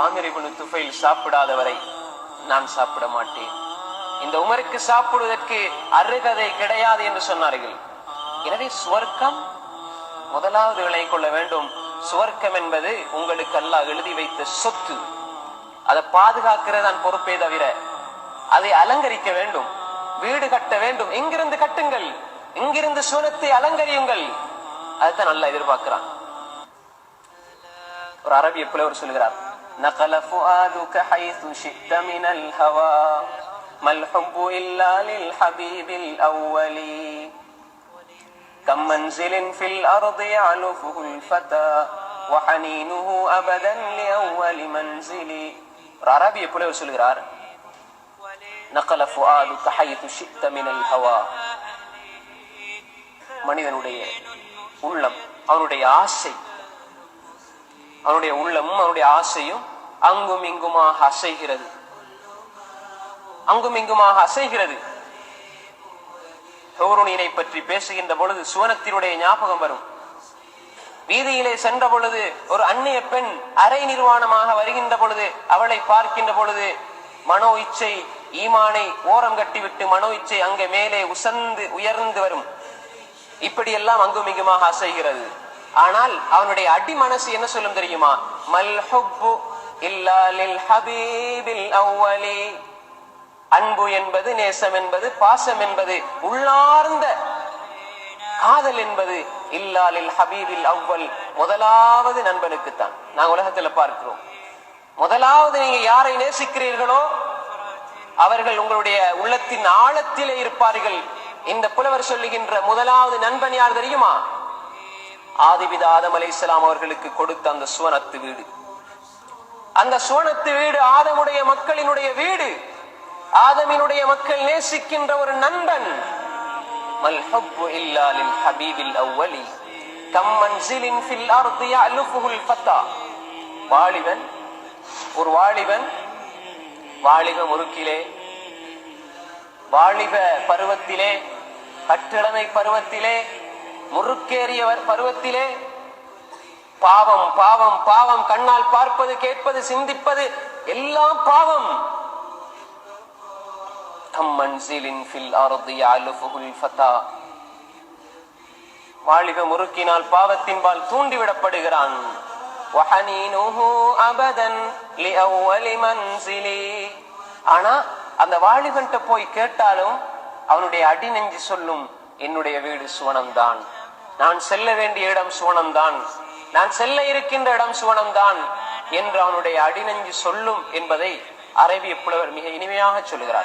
ஆமிர் துஃபைல் சாப்பிடாதவரை நான் சாப்பிட மாட்டேன். இந்த உமருக்கு சாப்பிடுவதற்கு அருகதை கிடையாது என்று சொன்னார்கள். எனவே சுவர்க்கம்? முதலாவது விளை கொள்ள வேண்டும். சுவர்க்கம் என்பது உங்களுக்கு அல்லாஹ் எழுதி வைத்த சொத்து. அதை பாதுகாக்கிறதான் பொறுப்பே தவிர அதை அலங்கரிக்க வேண்டும். வீடு கட்ட வேண்டும். எங்கிருந்து கட்டுங்கள். இங்கிருந்து சுவனத்தை அலங்கரியுங்கள். அதுதான் நல்லா எதிர்பார்க்கிறான். ஒரு அரபிய புலவர் சொல்கிறார் نقل فؤادك حيث شئت من الهوى ما الحب إلا للحبيب الأول كم منزل في الأرض يعلفه الفتى وحنينه أبدا لأول منزل ஒரு அரபிய புலவர் சொல்கிறார் نقل فؤادك حيث شئت من الهوى மனிதனுடைய உள்ளம் அவனுடைய ஆசை அவனுடைய உள்ளமும் அவனுடைய ஆசையும் அங்கும் இங்குமாக அசைகிறது. அங்கும் இங்குமாக அசைகிறது. ஹோருனினை பற்றி பேசுகின்ற பொழுது சுவனத்தினுடைய ஞாபகம் வரும். வீதியிலே சென்ற பொழுது ஒரு அந்நிய பெண் அரை நிர்வாணமாக வருகின்ற பொழுது அவளை பார்க்கின்ற பொழுது மனோ இச்சை ஈமானை ஓரம் கட்டிவிட்டு மனோ இச்சை அங்கே மேலே உசந்து உயர்ந்து வரும். இப்படியெல்லாம் அங்கும் இங்குமாக அசைகிறது. ஆனால் அவனுடைய அடி மனசு என்ன சொல்லும் தெரியுமா? மல்ஹப்பு இல்லா லில் ஹபீபில் அவ்வலி அன்பு என்பது நேசம் என்பது பாசம் என்பது உள்ளார்ந்த காதல் என்பது இல்லாலில் ஹபீபில் அவ்வல் முதலாவது நண்பனுக்குத்தான். நாங்க உலகத்துல பார்க்கிறோம். முதலாவது நீங்க யாரை நேசிக்கிறீர்களோ அவர்கள் உங்களுடைய உள்ளத்தின் ஆழத்திலே இருப்பார்கள். இந்த புலவர் சொல்லுகின்ற முதலாவது நண்பன் யார் தெரியுமா? ஆதிபித ஆதம் அலை இஸ்லாம் அவர்களுக்கு கொடுத்த அந்த சுவனத்து வீடு. அந்த சுவனத்து வீடு ஆதமுடைய மக்களினுடைய வீடு. ஆதமினுடைய மக்கள் நேசிக்கின்ற ஒரு நண்பன். மல் ஹப்பு ஹபீபில் அவ்வலி. கம் ஃபில் அர்தி ஃபத்தா. வாலிபன் ஒரு வாலிபன் வாலிப முறுக்கிலே. வாலிப பருவத்திலே கட்டிடமை பருவத்திலே முறுக்கேறியவர் பருவத்திலே. பாவம் பாவம் பாவம். கண்ணால் பார்ப்பது கேட்பது சிந்திப்பது எல்லாம் பாவம். கம் வாலிப முறுக்கினால் பாவத்தின்பால் தூண்டிவிடப்படுகிறான். ஆனா அந்த வாலிபன்ட்ட போய் கேட்டாலும் அவனுடைய அடி நெஞ்சு சொல்லும் என்னுடைய வீடு சுவனம்தான். நான் செல்ல வேண்டிய இடம் சுவனம்தான். நான் செல்ல இருக்கின்ற இடம் சுவனம் தான் என்று அவனுடைய அடிநஞ்சு சொல்லும் என்பதை அரபிய புலவர் மிக இனிமையாக சொல்லுகிறார்